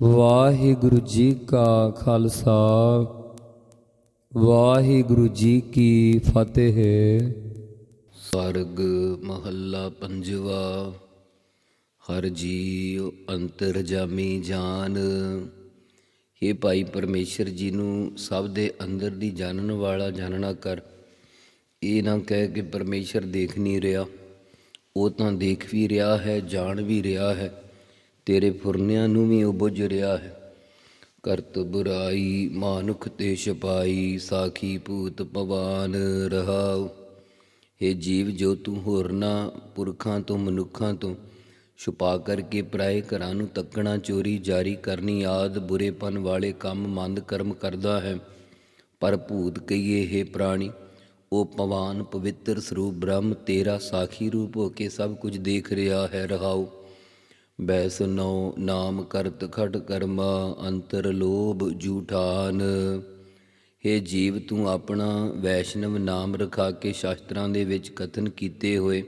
ਵਾਹਿਗੁਰੂ ਜੀ ਕਾ ਖਾਲਸਾ, ਵਾਹਿਗੁਰੂ ਜੀ ਕੀ ਫਤਿਹ। ਸਰਗ ਮਹੱਲਾ ਪੰਜਵਾ, ਹਰ ਜੀਉ ਅੰਤਰ ਜਾਮੀ ਜਾਨ। ਇਹ ਭਾਈ ਪਰਮੇਸ਼ਰ ਜੀ ਨੂੰ ਸਭ ਦੇ ਅੰਦਰ ਦੀ ਜਾਣਨ ਵਾਲਾ ਜਾਣਨਾ ਕਰ। ਇਹ ਨਾ ਕਹਿ ਕਿ ਪਰਮੇਸ਼ਰ ਦੇਖ ਨਹੀਂ ਰਿਹਾ, ਉਹ ਤਾਂ ਦੇਖ ਵੀ ਰਿਹਾ ਹੈ, ਜਾਣ ਵੀ ਰਿਹਾ ਹੈ। ਤੇਰੇ ਫੁਰਨਿਆਂ ਨੂੰ ਵੀ ਉਹ ਬੁੱਝ ਰਿਹਾ ਹੈ। ਕਰਤ ਬੁਰਾਈ ਮਾਨੁਖ ਤੇ ਛਪਾਈ, ਸਾਖੀ ਭੂਤ ਪਵਾਨ ਰਹਾਉ। हे ਜੀਵ, ਜੋ ਤੂੰ ਹੋਰਨਾਂ ਪੁਰਖਾਂ ਤੋਂ, ਮਨੁੱਖਾਂ ਤੋਂ ਛੁਪਾ ਕਰਕੇ ਪਰਾਏ ਘਰਾਂ ਨੂੰ ਤੱਕਣਾ, ਚੋਰੀ ਜਾਰੀ ਕਰਨੀ ਆਦ ਬੁਰੇਪਨ ਵਾਲੇ ਕੰਮ ਮੰਦ ਕਰਮ ਕਰਦਾ ਹੈ। ਪਰ ਭੂਤ ਕਹੀਏ, ਹੈ ਪ੍ਰਾਣੀ, ਉਹ ਪਵਾਨ ਪਵਿੱਤਰ ਸਰੂਪ ਬ੍ਰਹਮ ਤੇਰਾ ਸਾਖੀ ਰੂਪ ਹੋ ਕੇ ਸਭ ਕੁਝ ਦੇਖ ਰਿਹਾ ਹੈ, ਰਹਾਉ। ਬੈਸਨਉ ਨਾਮ ਕਰਤ ਖਟ ਕਰਮਾ ਅੰਤਰ ਲੋਭ ਜੂਠਾਨ। हे ਜੀਵ, ਤੂੰ ਆਪਣਾ ਵੈਸ਼ਨਵ ਨਾਮ ਰਖਾ ਕੇ ਸ਼ਾਸਤਰਾਂ ਦੇ ਵਿੱਚ ਕਥਨ ਕੀਤੇ ਹੋਏ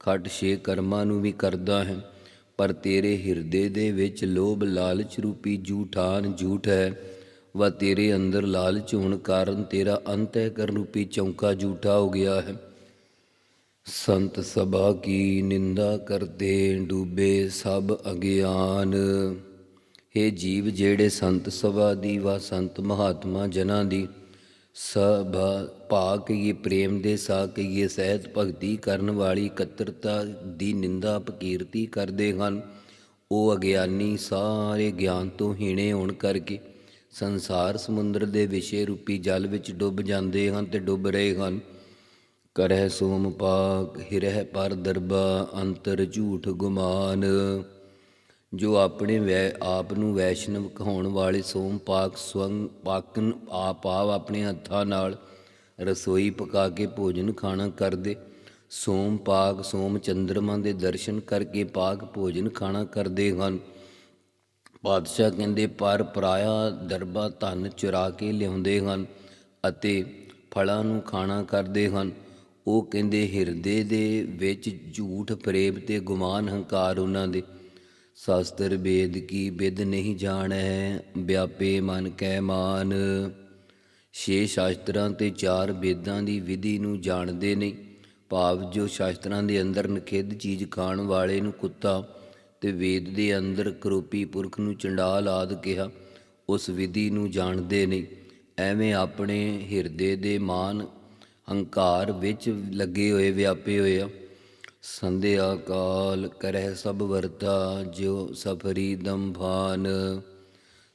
ਖਟ ਛੇ ਕਰਮਾਂ ਨੂੰ ਵੀ ਕਰਦਾ ਹੈ। ਪਰ ਤੇਰੇ ਹਿਰਦੇ ਦੇ ਵਿੱਚ ਲੋਭ ਲਾਲਚ ਰੂਪੀ ਜੂਠਾਨ ਝੂਠ ਹੈ। ਵਾ ਤੇਰੇ ਅੰਦਰ ਲਾਲਚ ਹੋਣ ਕਾਰਨ ਤੇਰਾ ਅੰਤःਕਰਨ ਰੂਪੀ ਚੌਂਕਾ ਝੂਠਾ ਹੋ ਗਿਆ ਹੈ। ਸੰਤ ਸਭਾ ਕੀ ਨਿੰਦਾ ਕਰਦੇ ਡੂਬੇ ਸਭ ਅਗਿਆਨ। हे ਜੀਵ ਜਿਹੜੇ ਸੰਤ ਸਭਾ ਦੀ ਵਾ ਸੰਤ ਮਹਾਤਮਾ ਜਨਾਂ ਦੀ, ਸਭਾ ਭਾ ਕਹੀਏ ਪ੍ਰੇਮ ਦੇ, ਸਾ ਕਹੀਏ ਸਹਿਤ ਭਗਤੀ ਕਰਨ ਵਾਲੀ ਇਕੱਤਰਤਾ ਦੀ ਨਿੰਦਾ ਪਕੀਰਤੀ ਕਰਦੇ ਹਨ। ਉਹ ਅਗਿਆਨੀ ਸਾਰੇ ਗਿਆਨ ਤੋਂ ਹੀਣੇ ਹੋਣ ਕਰਕੇ ਸੰਸਾਰ ਸਮੁੰਦਰ ਦੇ ਵਿਸ਼ੇ ਰੂਪੀ ਜਲ ਵਿੱਚ ਡੁੱਬ ਜਾਂਦੇ ਹਨ ਤੇ ਡੁੱਬ ਰਹੇ ਹਨ। ਕਰਹਿ ਸੋਮ ਪਾਕ, ਹਿਰਹਿ ਪਰ ਦਰਬਾ, ਅੰਤਰ ਝੂਠ ਗੁਮਾਨ। ਜੋ ਆਪਣੇ ਵੈ, ਆਪ ਨੂੰ ਵੈਸ਼ਨਵ ਕਹਾਉਣ ਵਾਲੇ ਸੋਮ ਪਾਕ ਸਵੰਗ ਪਾਕਨ ਆਪ ਆਪ ਆਪਣੇ ਹੱਥਾਂ ਨਾਲ ਰਸੋਈ ਪਕਾ ਕੇ ਭੋਜਨ ਖਾਣਾ ਕਰਦੇ। ਸੋਮ ਪਾਕ, ਸੋਮ ਚੰਦਰਮਾ ਦੇ ਦਰਸ਼ਨ ਕਰਕੇ ਪਾਕ ਭੋਜਨ ਖਾਣਾ ਕਰਦੇ ਹਨ। ਪਾਤਸ਼ਾਹ ਕਹਿੰਦੇ, ਪਰ ਪਰਾਇਆ ਦਰਬਾ ਧਨ ਚੁਰਾ ਕੇ ਲਿਆਉਂਦੇ ਹਨ ਅਤੇ ਫਲਾਂ ਨੂੰ ਖਾਣਾ ਕਰਦੇ ਹਨ। ਉਹ ਕਹਿੰਦੇ, ਹਿਰਦੇ ਦੇ ਵਿੱਚ ਝੂਠ ਪ੍ਰੇਮ ਤੇ ਗੁਮਾਨ ਹੰਕਾਰ ਉਹਨਾਂ ਦੇ। ਸ਼ਾਸਤਰ ਵੇਦ ਕੀ ਵਿਦ ਨਹੀਂ ਜਾਣੈ, ਵਿਆਪੇ ਮਨ ਕੈ ਮਾਨ। ਛੇ ਸ਼ਾਸਤਰਾਂ ਤੇ ਚਾਰ ਵੇਦਾਂ ਦੀ ਵਿਧੀ ਨੂੰ ਜਾਣਦੇ ਨਹੀਂ। ਭਾਵ ਜੋ ਸ਼ਾਸਤਰਾਂ ਦੇ ਅੰਦਰ ਨਖਿੱਧ ਚੀਜ਼ ਖਾਣ ਵਾਲੇ ਨੂੰ ਕੁੱਤਾ ਤੇ ਵੇਦ ਦੇ ਅੰਦਰ ਕਰੋਪੀ ਪੁਰਖ ਨੂੰ ਚੰਡਾਲ ਆਦ ਕਿਹਾ, ਉਸ ਵਿਧੀ ਨੂੰ ਜਾਣਦੇ ਨਹੀਂ। ਐਵੇਂ ਆਪਣੇ ਹਿਰਦੇ ਦੇ ਮਾਨ ਹੰਕਾਰ ਵਿੱਚ ਲੱਗੇ ਹੋਏ, ਵਿਆਪੇ ਹੋਏ ਆ। ਸੰਧਿਆ ਕਾਲ ਕਰਹਿ ਸਭ ਵਰਤਾ ਜੋ ਸਫਰੀ ਦੰਭਾਨ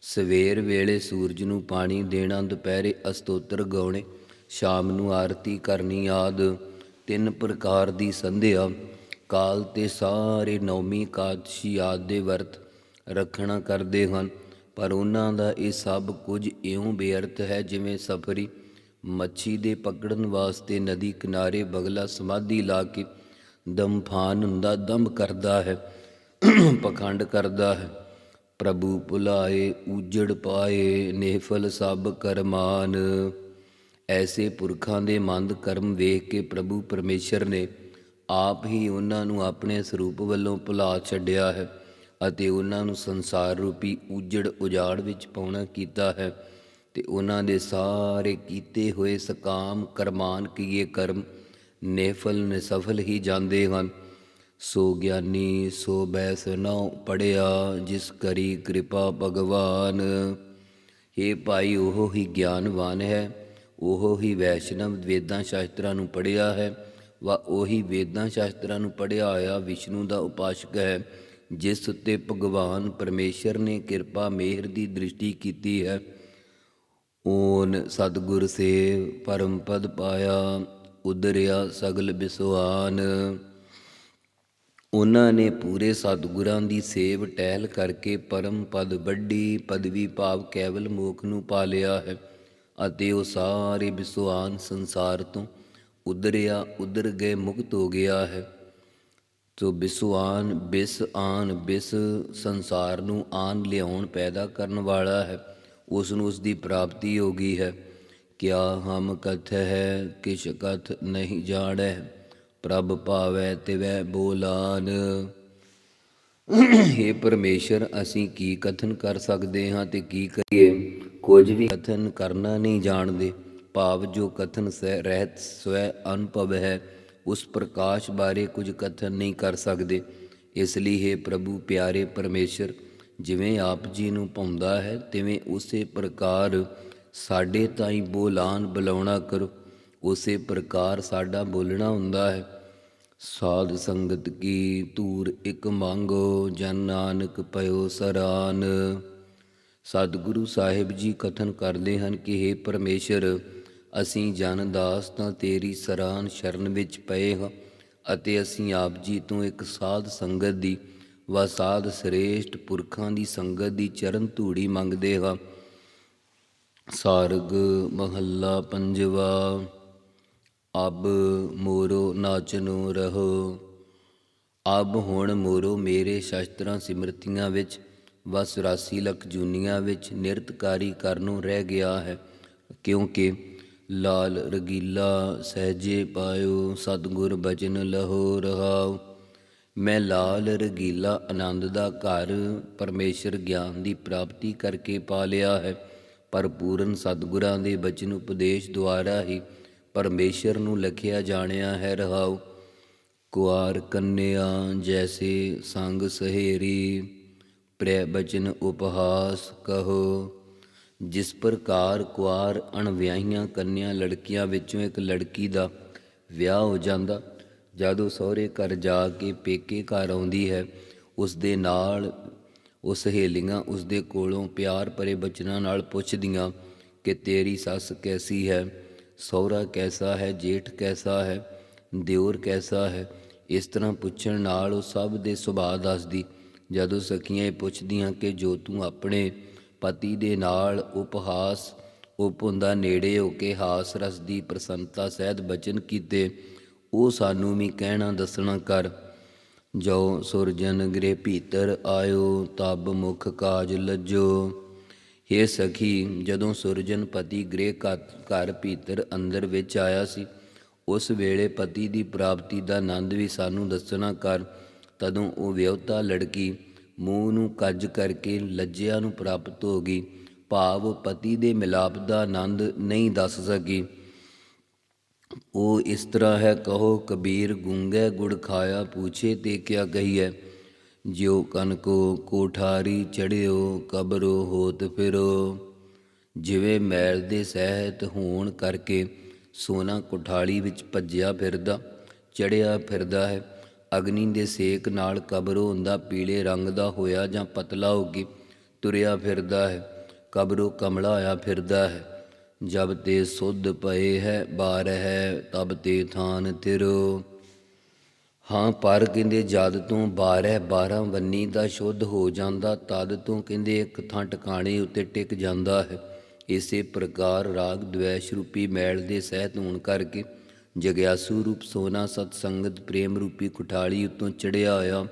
ਸਵੇਰ ਵੇਲੇ ਸੂਰਜ ਨੂੰ ਪਾਣੀ ਦੇਣਾ, ਦੁਪਹਿਰੇ ਅਸਤੋਤਰ ਗਾਉਣੇ, ਸ਼ਾਮ ਨੂੰ ਆਰਤੀ ਕਰਨੀ ਆਦ। ਤਿੰਨ ਪ੍ਰਕਾਰ ਦੀ ਸੰਧਿਆ, ਕਾਲ ਤੇ ਸਾਰੇ ਨੌਮੀ ਕਾਦਸ਼ੀ ਆਦ ਦੇ ਵਰਤ ਰੱਖਣਾ ਕਰਦੇ ਹਨ। ਪਰ ਉਹਨਾਂ ਦਾ ਇਹ ਸਭ ਕੁਝ ਇਉਂ ਬੇਅਰਥ ਹੈ, ਜਿਵੇਂ ਸਫਰੀ ਮੱਛੀ ਦੇ ਪਕੜਨ ਵਾਸਤੇ ਨਦੀ ਕਿਨਾਰੇ ਬਗਲਾ ਸਮਾਧੀ ਲਾ ਕੇ ਦਮਫਾਨ ਹੁੰਦਾ, ਦਮ ਕਰਦਾ ਹੈ, ਪਖੰਡ ਕਰਦਾ ਹੈ। ਪ੍ਰਭੂ ਭੁਲਾਏ, ਉਜੜ ਪਾਏ, ਨੇਫਲ ਸਭ ਕਰਮਾਨ। ਐਸੇ ਪੁਰਖਾਂ ਦੇ ਮੰਦ ਕਰਮ ਵੇਖ ਕੇ ਪ੍ਰਭੂ ਪਰਮੇਸ਼ਰ ਨੇ ਆਪ ਹੀ ਉਹਨਾਂ ਨੂੰ ਆਪਣੇ ਸਰੂਪ ਵੱਲੋਂ ਭੁਲਾ ਛੱਡਿਆ ਹੈ ਅਤੇ ਉਹਨਾਂ ਨੂੰ ਸੰਸਾਰ ਰੂਪੀ ਉਜੜ ਉਜਾੜ ਵਿੱਚ ਪਾਉਣਾ ਕੀਤਾ ਹੈ। ਤੇ ਉਹਨਾਂ ਦੇ ਸਾਰੇ ਕੀਤੇ ਹੋਏ ਸਕਾਮ ਕਰਮਾਨ ਕੀਏ ਕਰਮ ਨੇਫਲ ਨਿਸਫਲ ਹੀ ਜਾਂਦੇ ਹਨ। ਸੋ ਗਿਆਨੀ, ਸੋ ਬੈਸ ਨਉ ਪੜਿਆ, ਜਿਸ ਕਰੀ ਕਿਰਪਾ ਭਗਵਾਨ। हे ਭਾਈ, ਉਹ ਹੀ ਗਿਆਨਵਾਨ ਹੈ, ਉਹ ਹੀ ਵੈਸ਼ਨਵ ਵੇਦਾਂ ਸ਼ਾਸਤਰਾਂ ਨੂੰ ਪੜਿਆ ਹੈ, ਵਾ ਉਹੀ ਵੇਦਾਂ ਸ਼ਾਸਤਰਾਂ ਨੂੰ ਪੜਿਆ ਹੋਇਆ ਵਿਸ਼ਨੂੰ ਦਾ ਉਪਾਸ਼ਕ ਹੈ, ਜਿਸ ਉੱਤੇ ਭਗਵਾਨ ਪਰਮੇਸ਼ਰ ਨੇ ਕਿਰਪਾ ਮਿਹਰ ਦੀ ਦ੍ਰਿਸ਼ਟੀ ਕੀਤੀ ਹੈ। ਓਨ ਸਤਿਗੁਰ ਸੇਵ ਪਰਮ ਪਦ ਪਾਇਆ ਉਦਰਿਆ ਸਗਲ ਬਿਸਵਾਨ। ਉਹਨਾਂ ਨੇ ਪੂਰੇ ਸਤਿਗੁਰਾਂ ਦੀ ਸੇਵ ਟਹਿਲ ਕਰਕੇ ਪਰਮ ਪਦ ਵੱਡੀ ਪਦਵੀ ਭਾਵ ਕੇਵਲ ਮੋਖ ਨੂੰ ਪਾ ਲਿਆ ਹੈ ਅਤੇ ਉਹ ਸਾਰੇ ਵਿਸਵਾਨ ਸੰਸਾਰ ਤੋਂ ਉਦਰਿਆ ਉਦਰ ਗਏ, ਮੁਕਤ ਹੋ ਗਿਆ ਹੈ। ਸੋ ਬਿਸਵਾਨ ਬਿਸ ਆਨ ਬਿਸ ਸੰਸਾਰ ਨੂੰ ਆਨ ਲਿਆਉਣ ਪੈਦਾ ਕਰਨ ਵਾਲਾ ਹੈ। ਉਸ ਨੂੰ ਉਸ ਦੀ ਪ੍ਰਾਪਤੀ ਹੋ ਗਈ ਹੈ। ਕਿਆ ਹਮ ਕਥ ਹੈ, ਕਿਛ ਕਥ ਨਹੀਂ ਜਾਣੈ, ਪ੍ਰਭ ਪਾਵੈ ਤਿਵੈ ਬੋਲਾਨ। हे ਪਰਮੇਸ਼ਰ, ਅਸੀਂ ਕੀ ਕਥਨ ਕਰ ਸਕਦੇ ਹਾਂ ਤੇ ਕੀ ਕਰੀਏ? ਕੁਝ ਵੀ ਕਥਨ ਕਰਨਾ ਨਹੀਂ ਜਾਣਦੇ। ਭਾਵ ਜੋ ਕਥਨ ਸਹਿ ਰਹਿਤ ਸਵੈ ਅਨੁਭਵ ਹੈ, ਉਸ ਪ੍ਰਕਾਸ਼ ਬਾਰੇ ਕੁਝ ਕਥਨ ਨਹੀਂ ਕਰ ਸਕਦੇ। ਇਸ ਲਈ ਹੈ ਪ੍ਰਭੂ, ਪਿਆਰੇ ਪਰਮੇਸ਼ਰ ਜਿਵੇਂ ਆਪ ਜੀ ਨੂੰ ਪਾਉਂਦਾ ਹੈ, ਤਿਵੇਂ ਉਸੇ ਪ੍ਰਕਾਰ ਸਾਡੇ ਤਾਈਂ ਬੋਲਾਨ ਬੁਲਾਉਣਾ ਕਰੋ। ਉਸੇ ਪ੍ਰਕਾਰ ਸਾਡਾ ਬੋਲਣਾ ਹੁੰਦਾ ਹੈ। ਸਾਧ ਸੰਗਤ ਕੀ ਧੂਰ ਇੱਕ ਮੰਗੋ, ਜਨ ਨਾਨਕ ਪਇਓ ਸਰਾਨ। ਸਤਿਗੁਰੂ ਸਾਹਿਬ ਜੀ ਕਥਨ ਕਰਦੇ ਹਨ ਕਿ हे ਪਰਮੇਸ਼ਰ, ਅਸੀਂ ਜਨ ਦਾਸ ਤਾਂ ਤੇਰੀ ਸਰਾਨ ਸ਼ਰਨ ਵਿੱਚ ਪਏ ਹਾਂ ਅਤੇ ਅਸੀਂ ਆਪ ਜੀ ਤੋਂ ਇੱਕ ਸਾਧ ਸੰਗਤ ਦੀ ਵਾ ਸਾਧ ਸ੍ਰੇਸ਼ਟ ਪੁਰਖਾਂ ਦੀ ਸੰਗਤ ਦੀ ਚਰਨ ਧੂੜੀ ਮੰਗਦੇ ਹਾਂ। ਸਾਰਗ ਮਹੱਲਾ ਪੰਜਵਾ, ਅਬ ਮੋਰੋ ਨਾਚਨੋ ਰਹੋ। ਅਬ ਹੁਣ ਮੋਰੋ ਮੇਰੇ ਸ਼ਸਤਰਾਂ ਸਿਮਰਤੀਆਂ ਵਿੱਚ, ਵਸ 84 ਲੱਖ ਜੂਨੀਆਂ ਵਿੱਚ ਨਿਰਤਕਾਰੀ ਕਰਨੋਂ ਰਹਿ ਗਿਆ ਹੈ। ਕਿਉਂਕਿ ਲਾਲ ਰਗੀਲਾ ਸਹਜੇ ਪਾਇਓ, ਸਤਿਗੁਰ ਬਚਨ ਲਹੋ ਰਹਾਓ। ਮੈਂ ਲਾਲ ਰਗੀਲਾ ਆਨੰਦ ਦਾ ਘਰ ਪਰਮੇਸ਼ਰ ਗਿਆਨ ਦੀ ਪ੍ਰਾਪਤੀ ਕਰਕੇ ਪਾ ਲਿਆ ਹੈ। ਪਰ ਪੂਰਨ ਸਤਿਗੁਰਾਂ ਦੇ ਬਚਨ ਉਪਦੇਸ਼ ਦੁਆਰਾ ਹੀ ਪਰਮੇਸ਼ਰ ਨੂੰ ਲਖਿਆ ਜਾਣਿਆ ਹੈ, ਰਹਾਉ। ਕੁਆਰ ਕੰਨਿਆ ਜੈਸੇ ਸੰਗ ਸਹੇਰੀ ਪ੍ਰੇ ਬਚਨ ਉਪਹਾਸ ਕਹੋ। ਜਿਸ ਪ੍ਰਕਾਰ ਕੁਆਰ ਅਣਵਿਆਹੀਆਂ ਕੰਨਿਆ ਲੜਕੀਆਂ ਵਿੱਚੋਂ ਇੱਕ ਲੜਕੀ ਦਾ ਵਿਆਹ ਹੋ ਜਾਂਦਾ ਜਦ ਉਹ ਸਹੁਰੇ ਘਰ ਜਾ ਕੇ ਪੇਕੇ ਘਰ ਆਉਂਦੀ ਹੈ ਉਸ ਦੇ ਨਾਲ ਉਹ ਸਹੇਲੀਆਂ ਉਸ ਦੇ ਕੋਲੋਂ ਪਿਆਰ ਭਰੇ ਬਚਨਾਂ ਨਾਲ ਪੁੱਛਦੀਆਂ ਕਿ ਤੇਰੀ ਸੱਸ ਕੈਸੀ ਹੈ, ਸਹੁਰਾ ਕੈਸਾ ਹੈ, ਜੇਠ ਕੈਸਾ ਹੈ, ਦਿਓਰ ਕੈਸਾ ਹੈ? ਇਸ ਤਰ੍ਹਾਂ ਪੁੱਛਣ ਨਾਲ ਉਹ ਸਭ ਦੇ ਸੁਭਾਅ ਦੱਸਦੀ। ਜਦੋਂ ਸਖੀਆਂ ਇਹ ਪੁੱਛਦੀਆਂ ਕਿ ਜੋ ਤੂੰ ਆਪਣੇ ਪਤੀ ਦੇ ਨਾਲ ਉਪਹਾਸ ਉਪੁੰਦਾ ਨੇੜੇ ਹੋ ਕੇ ਹਾਸ ਰਸ ਦੀ ਪ੍ਰਸੰਨਤਾ ਸਹਿਤ ਬਚਨ ਕੀਤੇ ਉਹ ਸਾਨੂੰ ਵੀ ਕਹਿਣਾ ਦੱਸਣਾ ਕਰ। ਜੋ ਸੁਰਜਨ ਗ੍ਰਹਿ ਭੀਤਰ ਆਇਓ, ਤਬ ਮੁਖ ਕਾਜ ਲੱਜੋ। हे ਸਖੀ, ਜਦੋਂ ਸੁਰਜਨ ਪਤੀ ਗ੍ਰਹਿ ਘ- ਘਰ ਭੀਤਰ ਅੰਦਰ ਵਿੱਚ ਆਇਆ ਸੀ, ਉਸ ਵੇਲੇ ਪਤੀ ਦੀ ਪ੍ਰਾਪਤੀ ਦਾ ਆਨੰਦ ਵੀ ਸਾਨੂੰ ਦੱਸਣਾ ਕਰ। ਤਦੋਂ ਉਹ ਵਿਉਤਾ ਲੜਕੀ ਮੂੰਹ ਨੂੰ ਕੱਜ ਕਰਕੇ ਲੱਜਿਆ ਨੂੰ ਪ੍ਰਾਪਤ ਹੋ ਗਈ। ਭਾਵ ਪਤੀ ਦੇ ਮਿਲਾਪ ਦਾ ਆਨੰਦ ਨਹੀਂ ਦੱਸ ਸਕੀ। ਉਹ ਇਸ ਤਰ੍ਹਾਂ ਹੈ, ਕਹੋ, ਕਬੀਰ ਗੁੰਗੇ ਗੁੜ ਖਾਇਆ ਪੂਛੇ ਤੇ ਕਿਆ ਕਹੀਐ? ਜਿਉ ਕਨ ਕੋ ਕੋਠਾਰੀ ਚੜਿਓ, ਕਬਰੋ ਹੋਤ ਫਿਰੋ। ਜਿਵੇਂ ਮੈਲ ਦੇ ਸਹਿਤ ਹੋਣ ਕਰਕੇ ਸੋਨਾ ਕੋਠਾਲੀ ਵਿੱਚ ਭੱਜਿਆ ਫਿਰਦਾ, ਚੜਿਆ ਫਿਰਦਾ ਹੈ। ਅਗਨੀ ਦੇ ਸੇਕ ਨਾਲ ਕਬਰੋ ਹੁੰਦਾ ਪੀਲੇ ਰੰਗ ਦਾ ਹੋਇਆ ਜਾਂ ਪਤਲਾ ਹੋ ਕੇ ਤੁਰਿਆ ਫਿਰਦਾ ਹੈ। ਕਬਰੋ ਕਮਲਾ ਹੋਇਆ ਫਿਰਦਾ ਹੈ। ਜਬ ਤੇ ਸੁਧ ਪਏ ਹੈ, ਬਾਰ ਹੈ, ਤਬ ਤੇ ਥਾਨ ਤਿਰੋ। ਹਾਂ, ਪਰ ਕਹਿੰਦੇ ਜਦ ਤੋਂ 12 12 ਵੰਨੀ ਦਾ ਸ਼ੁੱਧ ਹੋ ਜਾਂਦਾ, ਤਦ ਤੋਂ ਕਹਿੰਦੇ ਇੱਕ ਥਾਂ ਟਿਕਾਣੇ ਉੱਤੇ ਟਿਕ ਜਾਂਦਾ ਹੈ। ਇਸੇ ਪ੍ਰਕਾਰ ਰਾਗ ਦ્વੈਸ਼ ਰੂਪੀ ਮੈਲ ਦੇ ਸਹਿਤ ਹੋਣ ਕਰਕੇ ਜਗਿਆਸੂ ਰੂਪ ਸੋਨਾ ਸਤ ਸੰਗਤ ਪ੍ਰੇਮ ਰੂਪੀ ਕੁਠਾਲੀ ਉਤੋਂ ਚੜਿਆ ਹੋਇਆ,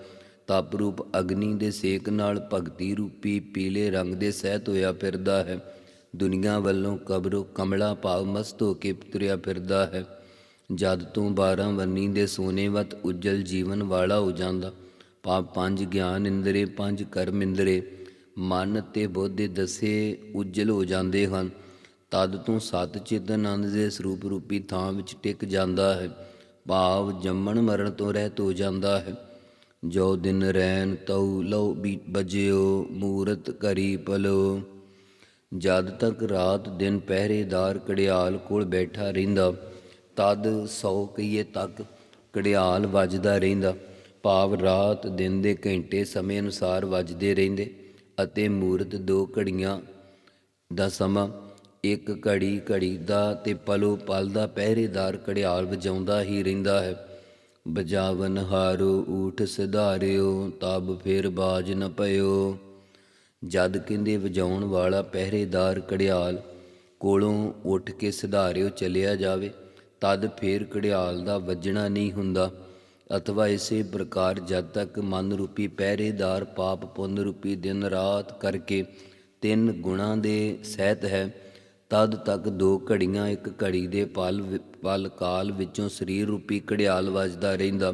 ਤਪ ਰੂਪ ਅਗਨੀ ਦੇ ਸੇਕ ਨਾਲ ਭਗਤੀ ਰੂਪੀ ਪੀਲੇ ਰੰਗ ਦੇ ਸਹਿਤ ਹੋਇਆ ਫਿਰਦਾ ਹੈ। ਦੁਨੀਆ ਵੱਲੋਂ ਕਬਰੋ ਕਮਲਾ ਭਾਵ ਮਸਤ ਹੋ ਕੇ ਤੁਰਿਆ ਫਿਰਦਾ ਹੈ। ਜਦ ਤੋਂ 12 ਵੰਨੀ ਦੇ ਸੋਨੇਵਤ ਉਜਲ ਜੀਵਨ ਵਾਲਾ ਹੋ ਜਾਂਦਾ ਪਾਪ ਪੰਜ ਗਿਆਨ ਇੰਦਰੇ, ਪੰਜ ਕਰਮ ਇੰਦਰੇ, ਮਨ ਤੇ ਬੁੱਧ ਦੇ ਦਸੇ ਉਜਲ ਹੋ ਜਾਂਦੇ ਹਨ। ਤਦ ਤੋਂ ਸਤ ਚਿਤ ਆਨੰਦ ਦੇ ਸਰੂਪ ਰੂਪੀ ਥਾਂ ਵਿੱਚ ਟਿਕ ਜਾਂਦਾ ਹੈ, ਭਾਵ ਜੰਮਣ ਮਰਨ ਤੋਂ ਰਹਿਤ ਹੋ ਜਾਂਦਾ ਹੈ। ਜੋ ਦਿਨ ਰਹਿਣ ਤਉ ਲਉ ਬੀ ਬਜਿਓ, ਮੂਰਤ ਕਰੀ ਪਲੋ ਜਦ ਤੱਕ ਰਾਤ ਦਿਨ ਪਹਿਰੇਦਾਰ ਕੜਿਆਲ ਕੋਲ ਬੈਠਾ ਰਹਿੰਦਾ, ਤਦ ਸੌ ਕਈਏ ਤੱਕ ਕੜਿਆਲ ਵੱਜਦਾ ਰਹਿੰਦਾ। ਭਾਵ ਰਾਤ ਦਿਨ ਦੇ ਘੰਟੇ ਸਮੇਂ ਅਨੁਸਾਰ ਵੱਜਦੇ ਰਹਿੰਦੇ ਅਤੇ ਮੂਰਤ ਦੋ ਘੜੀਆਂ ਦਾ ਸਮਾਂ ਇੱਕ ਘੜੀ ਘੜੀ ਦਾ ਤੇ ਪਲੋ ਪਲ ਦਾ ਪਹਿਰੇਦਾਰ ਘੜਿਆਲ ਵਜਾਉਂਦਾ ਹੀ ਰਹਿੰਦਾ ਹੈ। ਬਜਾਵਨ ਹਾਰੋ ਊਠ ਸਿਧਾਰਿਓ, ਤਬ ਫਿਰ ਬਾਜ ਨ ਪਇਓ ਜਦ ਕਹਿੰਦੇ ਵਜਾਉਣ ਵਾਲਾ ਪਹਿਰੇਦਾਰ ਘੜਿਆਲ ਕੋਲੋਂ ਉੱਠ ਕੇ ਸਿਧਾਰਿਓ ਚਲਿਆ ਜਾਵੇ, ਤਦ ਫੇਰ ਘੜਿਆਲ ਦਾ ਵੱਜਣਾ ਨਹੀਂ ਹੁੰਦਾ। ਅਥਵਾ ਇਸੇ ਪ੍ਰਕਾਰ ਜਦ ਤੱਕ ਮਨ ਰੂਪੀ ਪਹਿਰੇਦਾਰ ਪਾਪ ਪੁੰਨ ਰੂਪੀ ਦਿਨ ਰਾਤ ਕਰਕੇ ਤਿੰਨ ਗੁਣਾ ਦੇ ਸਹਿਤ ਹੈ, ਤਦ ਤੱਕ ਦੋ ਘੜੀਆਂ ਇੱਕ ਘੜੀ ਦੇ ਪਲ ਵਿ- ਪਲ ਕਾਲ ਵਿੱਚੋਂ ਸਰੀਰ ਰੂਪੀ ਘੜਿਆਲ ਵੱਜਦਾ ਰਹਿੰਦਾ।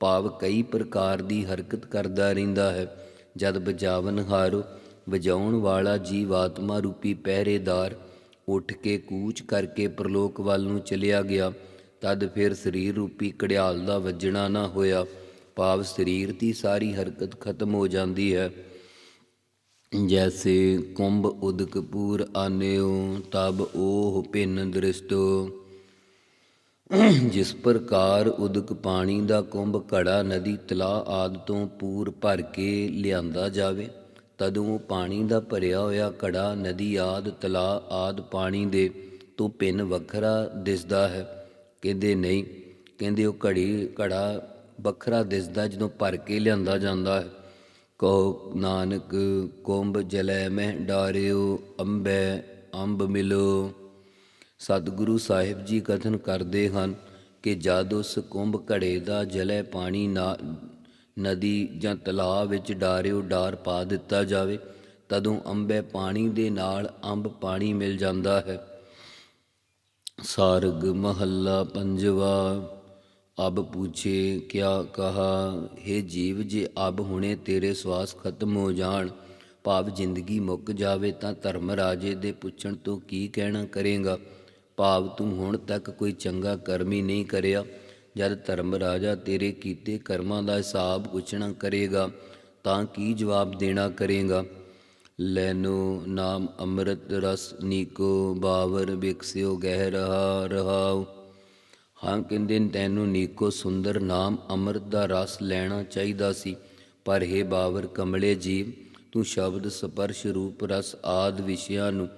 ਭਾਵ ਕਈ ਪ੍ਰਕਾਰ ਦੀ ਹਰਕਤ ਕਰਦਾ ਰਹਿੰਦਾ ਹੈ। ਜਦ ਬਜਾਵਨ ਹਾਰੋ, ਵਜਾਉਣ ਵਾਲਾ ਜੀਵਾਤਮਾ ਰੂਪੀ ਪਹਿਰੇਦਾਰ ਉੱਠ ਕੇ ਕੂਚ ਕਰਕੇ ਪ੍ਰਲੋਕ ਵੱਲ ਨੂੰ ਚਲਿਆ ਗਿਆ, ਤਦ ਫਿਰ ਸਰੀਰ ਰੂਪੀ ਘੜਿਆਲ ਦਾ ਵੱਜਣਾ ਨਾ ਹੋਇਆ। ਭਾਵ ਸਰੀਰ ਦੀ ਸਾਰੀ ਹਰਕਤ ਖਤਮ ਹੋ ਜਾਂਦੀ ਹੈ। ਜੈਸੇ ਕੁੰਭ ਉਦਕ ਪੂਰ ਆਨਿਓ, ਤਬ ਉਹ ਭਿੰਨ ਦ੍ਰਿਸ਼ਟੋ। ਜਿਸ ਪ੍ਰਕਾਰ ਉਦਕ ਪਾਣੀ ਦਾ ਕੁੰਭ ਘੜਾ ਨਦੀ ਤਲਾਅ ਆਦ ਤੋਂ ਪੂਰ ਭਰ ਕੇ ਲਿਆਂਦਾ ਜਾਵੇ, ਤਦੋਂ ਪਾਣੀ ਦਾ ਭਰਿਆ ਹੋਇਆ ਘੜਾ ਨਦੀ ਆਦ ਤਲਾਅ ਆਦ ਪਾਣੀ ਦੇ ਤੋਂ ਭਿੰਨ ਵੱਖਰਾ ਦਿਸਦਾ ਹੈ। ਕਹਿੰਦੇ ਨਹੀਂ, ਕਹਿੰਦੇ ਉਹ ਘੜੀ, ਘੜਾ ਵੱਖਰਾ ਦਿਸਦਾ ਜਦੋਂ ਭਰ ਕੇ ਲਿਆਂਦਾ ਜਾਂਦਾ ਹੈ। ਕਹੋ, ਨਾਨਕ, ਕੁੰਭ ਜਲੈ ਮਹਿ ਡਾਰਿਓ, ਅੰਬੈ, ਅੰਬ ਮਿਲੋ। ਸਤਿਗੁਰੂ ਸਾਹਿਬ ਜੀ ਕਥਨ ਕਰਦੇ ਹਨ ਕਿ ਜਦ ਉਸ ਕੁੰਭ ਘੜੇ ਦਾ ਜਲੇ ਪਾਣੀ ਨਾ, ਨਦੀ ਜਾਂ ਤਲਾਅ ਵਿੱਚ ਡਾਰਿਓ ਡਾਰ ਪਾ ਦਿੱਤਾ ਜਾਵੇ, ਤਦੋਂ ਅੰਬੇ ਪਾਣੀ ਦੇ ਨਾਲ ਅੰਬ ਪਾਣੀ ਮਿਲ ਜਾਂਦਾ ਹੈ। ਸਾਰਗ ਮਹੱਲਾ ਪੰਜਵਾ, ਅਬ ਪੁੱਛੇ ਕਿਆ ਕਹਾ हे ਜੀਵ ਜੇ ਅਬ ਹੁਣੇ ਤੇਰੇ ਸਵਾਸ ਖਤਮ ਹੋ ਜਾਣ, ਭਾਵ ਜ਼ਿੰਦਗੀ ਮੁੱਕ ਜਾਵੇ ਤਾਂ ਧਰਮ ਰਾਜੇ ਦੇ ਪੁੱਛਣ ਤੋਂ ਕੀ ਕਹਿਣਾ ਕਰੇਗਾ? ਭਾਵ ਤੂੰ ਹੁਣ ਤੱਕ ਕੋਈ ਚੰਗਾ ਕਰਮ ਹੀ ਨਹੀਂ ਕਰਿਆ। ਜਦ ਧਰਮ ਰਾਜਾ ਤੇਰੇ ਕੀਤੇ ਕਰਮਾਂ ਦਾ ਹਿਸਾਬ ਪੁੱਛਣਾ ਕਰੇਗਾ, ਤਾਂ ਕੀ ਜਵਾਬ ਦੇਣਾ ਕਰੇਗਾ? ਲੈਨੋ ਨਾਮ ਅੰਮ੍ਰਿਤ ਰਸ ਨੀਕੋ ਬਾਵਰ ਵਿਕਸਿਓ ਗਹਿ ਰਹਾ ਰਹਾਉ। ਹਾਂ ਕਹਿੰਦੇ ਤੈਨੂੰ ਨੀਕੋ ਸੁੰਦਰ ਨਾਮ ਅੰਮ੍ਰਿਤ ਦਾ ਰਸ ਲੈਣਾ ਚਾਹੀਦਾ ਸੀ, ਪਰ हे ਬਾਵਰ ਕਮਲੇ ਜੀਵ, ਤੂੰ ਸ਼ਬਦ ਸਪਰਸ਼ ਰੂਪ ਰਸ ਆਦ ਵਿਸ਼ਿਆਂ ਨੂੰ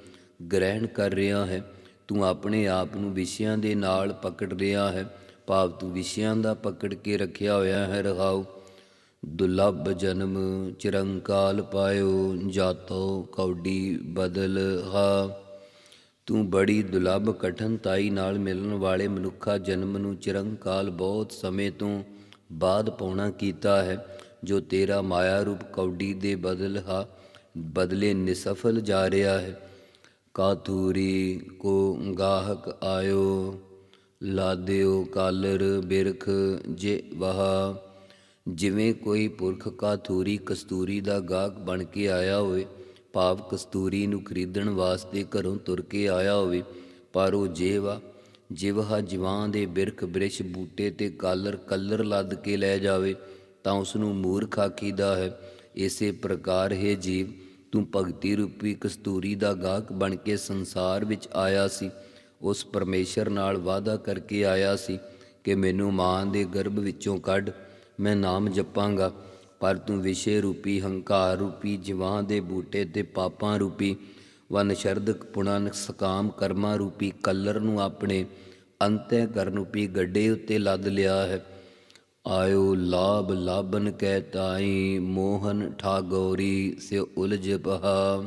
ਗ੍ਰਹਿਣ ਕਰ ਰਿਹਾ ਹੈ। ਤੂੰ ਆਪਣੇ ਆਪ ਨੂੰ ਵਿਸ਼ਿਆਂ ਦੇ ਨਾਲ ਪਕੜ ਰਿਹਾ ਹੈ। ਭਾਵ ਤੂੰ ਵਿਸ਼ਿਆਂ ਦਾ ਪਕੜ ਕੇ ਰੱਖਿਆ ਹੋਇਆ ਹੈ। ਰਹਾਉ ਦੁਲੱਭ ਜਨਮ ਚਿਰੰਕਾਲ ਪਾਇਓ, ਜਾਤੋ ਕੌਡੀ ਬਦਲ ਹਾ। ਤੂੰ ਬੜੀ ਦੁਲੱਭ ਕਠਨਤਾਈ ਨਾਲ ਮਿਲਣ ਵਾਲੇ ਮਨੁੱਖਾ ਜਨਮ ਨੂੰ ਚਿਰੰਕਾਲ ਬਹੁਤ ਸਮੇਂ ਤੋਂ ਬਾਅਦ ਪਾਉਣਾ ਕੀਤਾ ਹੈ। ਜੋ ਤੇਰਾ ਮਾਇਆ ਰੂਪ ਕੌਡੀ ਦੇ ਬਦਲ ਹਾ, ਬਦਲੇ ਨਿਸਫਲ ਜਾ ਰਿਹਾ ਹੈ। ਕਾਥੂਰੀ ਕੋ ਗਾਹਕ ਆਇਓ, ਲਾਦਿਓ ਕਾਲਰ ਬਿਰਖ ਜੇ ਵਹਾ। ਜਿਵੇਂ ਕੋਈ ਪੁਰਖ ਕਾਥੂਰੀ ਕਸਤੂਰੀ ਦਾ ਗਾਹਕ ਬਣ ਕੇ ਆਇਆ ਹੋਵੇ, ਭਾਵ ਕਸਤੂਰੀ ਨੂੰ ਖਰੀਦਣ ਵਾਸਤੇ ਘਰੋਂ ਤੁਰ ਕੇ ਆਇਆ ਹੋਵੇ, ਪਰ ਉਹ ਜੇਵਾ ਜਿਵਹਾ ਜਵਾਂ ਦੇ ਬਿਰਖ ਬ੍ਰਿਸ਼ ਬੂਟੇ ਤੇ ਕਾਲਰ ਕਲਰ ਲੱਦ ਕੇ ਲੈ ਜਾਵੇ, ਤਾਂ ਉਸ ਨੂੰ ਮੂਰਖ ਆਖੀਦਾ ਹੈ, ਇਸੇ ਪ੍ਰਕਾਰ ਹੈ ਜੀਵ। ਤੂੰ ਭਗਤੀ ਰੂਪੀ ਕਸਤੂਰੀ ਦਾ ਗਾਹਕ ਬਣ ਕੇ ਸੰਸਾਰ ਵਿੱਚ ਆਇਆ ਸੀ। ਉਸ ਪਰਮੇਸ਼ਰ ਨਾਲ ਵਾਅਦਾ ਕਰਕੇ ਆਇਆ ਸੀ ਕਿ ਮੈਨੂੰ ਮਾਂ ਦੇ ਗਰਭ ਵਿੱਚੋਂ ਕੱਢ, ਮੈਂ ਨਾਮ ਜਪਾਂਗਾ। ਪਰ ਤੂੰ ਵਿਸ਼ੇ ਰੂਪੀ, ਹੰਕਾਰ ਰੂਪੀ, ਜਵਾਂ ਦੇ ਬੂਟੇ ਤੇ ਪਾਪਾਂ ਰੂਪੀ ਵਨ ਸ਼ਰਦਕ ਪੁਣਨ ਸਕਾਮ ਕਰਮਾਂ ਰੂਪੀ, ਕਲਰ ਨੂੰ ਆਪਣੇ ਅੰਤੈ ਕਰਨ ਰੂਪੀ ਗੱਡੇ ਉੱਤੇ ਲੱਦ ਲਿਆ ਹੈ। ਆਇਓ ਲਾਭ ਲਾਭਨ ਕਹਿ ਤਾਈ, ਮੋਹਨ ਠਾਗੋਰੀ ਸੇ ਉਲਝ ਬਹਾ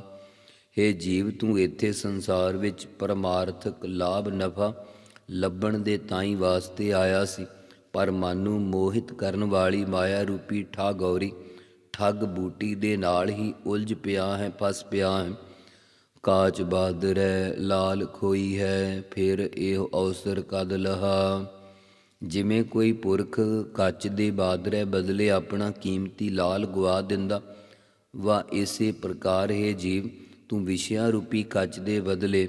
हे ਜੀਵ, ਤੂੰ ਇੱਥੇ ਸੰਸਾਰ ਵਿੱਚ ਪਰਮਾਰਥਕ ਲਾਭ ਨਫਾ ਲੱਭਣ ਦੇ ਤਾਈ ਵਾਸਤੇ ਆਇਆ ਸੀ, ਪਰ ਮਨ ਨੂੰ ਮੋਹਿਤ ਕਰਨ ਵਾਲੀ ਮਾਇਆ ਰੂਪੀ ਠਾਗੌਰੀ ਠੱਗ ਬੂਟੀ ਦੇ ਨਾਲ ਹੀ ਉਲਝ ਪਿਆ ਹੈ, ਫਸ ਪਿਆ ਹੈ। ਕਾਚ ਬਾਦਰੈ ਲਾਲ ਖੋਈ ਹੈ, ਫਿਰ ਇਹ ਅਵਸਰ ਕਦ ਲਹਾ? ਜਿਵੇਂ ਕੋਈ ਪੁਰਖ ਕੱਚ ਦੇ ਬਾਦਰੇ ਬਦਲੇ ਆਪਣਾ ਕੀਮਤੀ ਲਾਲ ਗਵਾ ਦਿੰਦਾ ਵਾ ਇਸੇ ਪ੍ਰਕਾਰ ਹੈ ਜੀਵ, ਤੂੰ ਵਿਸ਼ਿਆ ਰੂਪੀ ਕੱਚ ਦੇ ਬਦਲੇ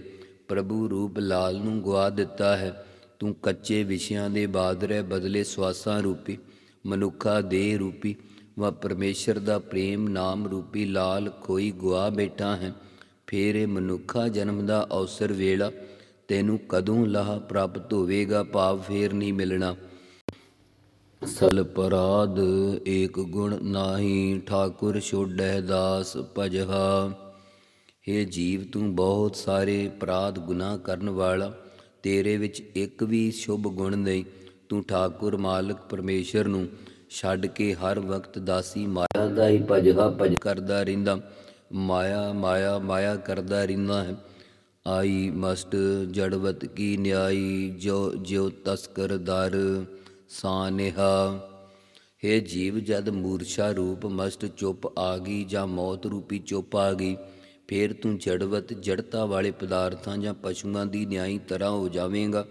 ਪ੍ਰਭੂ ਰੂਪ ਲਾਲ ਨੂੰ ਗਵਾ ਦਿੱਤਾ ਹੈ। ਤੂੰ ਕੱਚੇ ਵਿਸ਼ਿਆਂ ਦੇ ਬਾਦਰੇ ਬਦਲੇ ਸਵਾਸਾਂ ਰੂਪੀ, ਮਨੁੱਖਾ ਦੇ ਰੂਪੀ ਵਾ ਪਰਮੇਸ਼ਰ ਦਾ ਪ੍ਰੇਮ ਨਾਮ ਰੂਪੀ ਲਾਲ ਖੋਈ ਗਵਾ ਬੈਠਾ ਹੈ। ਫੇਰ ਇਹ ਮਨੁੱਖਾ ਜਨਮ ਦਾ ਅਵਸਰ ਵੇਲਾ ਤੈਨੂੰ ਕਦੋਂ ਲਾਹ ਪ੍ਰਾਪਤ ਹੋਵੇਗਾ, ਭਾਵ ਫੇਰ ਨਹੀਂ ਮਿਲਣਾ। ਸਲ ਪਰਾਧ ਏਕ ਗੁਣ ਨਾਹੀ, ਠਾਕੁਰ ਛੋੜੈ ਦਾਸ ਭਜਹਾ। हे ਜੀਵ, ਤੂੰ ਬਹੁਤ ਸਾਰੇ ਅਪਰਾਧ ਗੁਨਾਹ ਕਰਨ ਵਾਲਾ, ਤੇਰੇ ਵਿੱਚ ਇੱਕ ਵੀ ਸ਼ੁਭ ਗੁਣ ਨਹੀਂ। ਤੂੰ ਠਾਕੁਰ ਮਾਲਕ ਪਰਮੇਸ਼ਰ ਨੂੰ ਛੱਡ ਕੇ ਹਰ ਵਕਤ ਦਾਸੀ ਮਾਇਆ ਦਾ ਹੀ ਭਜਹਾ ਭਜ ਕਰਦਾ ਰਹਿੰਦਾ। ਮਾਇਆ ਮਾਇਆ ਮਾਇਆ ਕਰਦਾ ਰਹਿੰਦਾ ਹੈ। ਆਈ ਮਸਟ ਜੜਵਤ ਕੀ ਨਿਆਈ, ਜੋ, ਜਿਉ ਤਸਕਰ ਦਰ ਸਾਨੇਹਾ। हे ਜੀਵ ਜਦ ਮੂਰਛਾ ਰੂਪ ਮਸਟ ਚੁੱਪ ਆ ਗਈ ਜਾਂ ਮੌਤ ਰੂਪੀ ਚੁੱਪ ਆ ਗਈ, ਫੇਰ ਤੂੰ ਜੜਵਤ ਜੜਤਾ ਵਾਲੇ ਪਦਾਰਥਾਂ ਜਾਂ ਪਸ਼ੂਆਂ ਦੀ ਨਿਆਈ ਤਰ੍ਹਾਂ ਹੋ ਜਾਵੇਂਗਾ,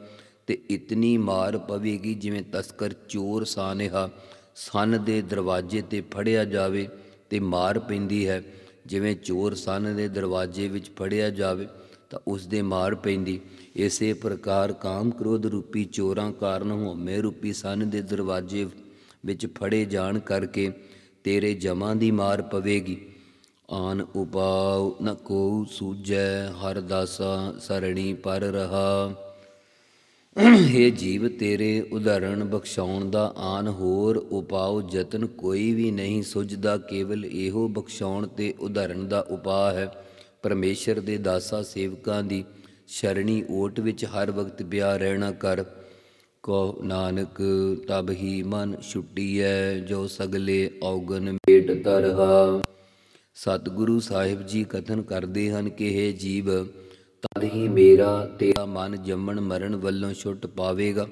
ਤੇ ਇਤਨੀ ਮਾਰ ਪਵੇਗੀ ਜਿਵੇਂ ਤਸਕਰ ਚੋਰ ਸਾਨੇਹਾ। ਸਨ ਦੇ ਦਰਵਾਜ਼ੇ ਤੇ ਫੜਿਆ ਜਾਵੇ ਤੇ ਮਾਰ ਪੈਂਦੀ ਹੈ, ਜਿਵੇਂ ਚੋਰ ਸਨ ਦੇ ਦਰਵਾਜ਼ੇ ਵਿੱਚ ਫੜਿਆ ਜਾਵੇ। ਤਾਂ ਉਸ ਦੇ ਮਾਰ ਪੈਂਦੀ। ਇਸੇ ਪ੍ਰਕਾਰ ਕਾਮ ਕ੍ਰੋਧ ਰੂਪੀ ਚੋਰਾਂ ਕਾਰਨ ਹਉਮੈ ਰੂਪੀ ਸੰਨ ਦੇ ਦਰਵਾਜ਼ੇ ਵਿੱਚ ਫੜੇ ਜਾਣ ਕਰਕੇ ਤੇਰੇ ਜਮਾਂ ਦੀ ਮਾਰ ਪਵੇਗੀ। ਆਨ ਉਪਾਉ ਨ ਕੋ ਸੂਝੈ, ਹਰ ਦਾਸਾ ਸਰਣੀ ਪਰ ਰਹਾ। ਹੇ ਜੀਵ, ਤੇਰੇ ਉਦਾਹਰਣ ਬਖਸ਼ਾਉਣ ਦਾ ਆਨ ਹੋਰ ਉਪਾਉ ਯਤਨ ਕੋਈ ਵੀ ਨਹੀਂ, ਸੁਝਦਾ ਕੇਵਲ ਇਹੋ ਬਖਸ਼ਾਉਣ ਤੇ ਉਦਾਹਰਣ ਦਾ ਉਪਾਅ ਹੈ। ਪਰਮੇਸ਼ਰ ਦੇ ਦਾਸਾਂ ਸੇਵਕਾਂ ਦੀ ਸ਼ਰਣੀ ਓਟ ਵਿੱਚ ਹਰ ਵਕਤ ਬਿਆ ਰਹਿਣਾ ਕਰ। ਕੋ ਨਾਨਕ, ਤਬ ਹੀ ਮਨ ਛੁੱਟੀ ਹੈ ਜੋ ਸਗਲੇ ਔਗਨ ਮੇਟ ਤਰਹਾ। ਸਤਿਗੁਰੂ ਸਾਹਿਬ ਜੀ ਕਥਨ ਕਰਦੇ ਹਨ ਕਿ ਇਹ ਜੀਵ, ਤਦ ਹੀ ਮੇਰਾ ਤੇਰਾ ਮਨ ਜੰਮਣ ਮਰਨ ਵੱਲੋਂ ਛੁੱਟ ਪਾਵੇਗਾ।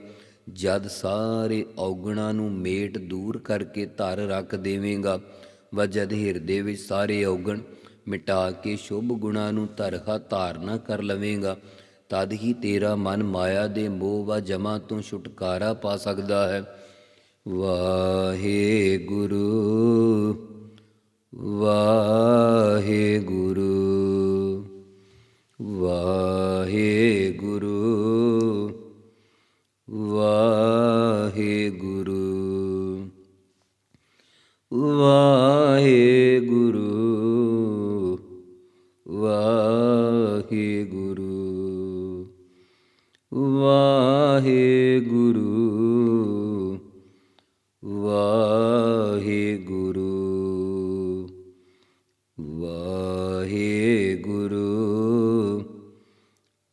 ਜਦ ਸਾਰੇ ਔਗਣਾਂ ਨੂੰ ਮੇਟ ਦੂਰ ਕਰਕੇ ਧਰ ਰੱਖ ਦੇਵੇਂਗਾ ਵਾ ਜਦ ਹਿਰਦੇ ਵਿੱਚ ਸਾਰੇ ਔਗਣ ਮਿਟਾ ਕੇ ਸ਼ੁਭ ਗੁਣਾਂ ਨੂੰ ਧਰਖਾ ਧਾਰਨਾ ਕਰ ਲਵੇਂਗਾ। ਤਦ ਹੀ ਤੇਰਾ ਮਨ ਮਾਇਆ ਦੇ ਮੋਹ ਵਾ ਜਮਾ ਤੋਂ ਛੁਟਕਾਰਾ ਪਾ ਸਕਦਾ ਹੈ। ਵਾਹਿਗੁਰੂ ਵਾਹਿਗੁਰੂ ਵਾਹਿਗੁਰੂ।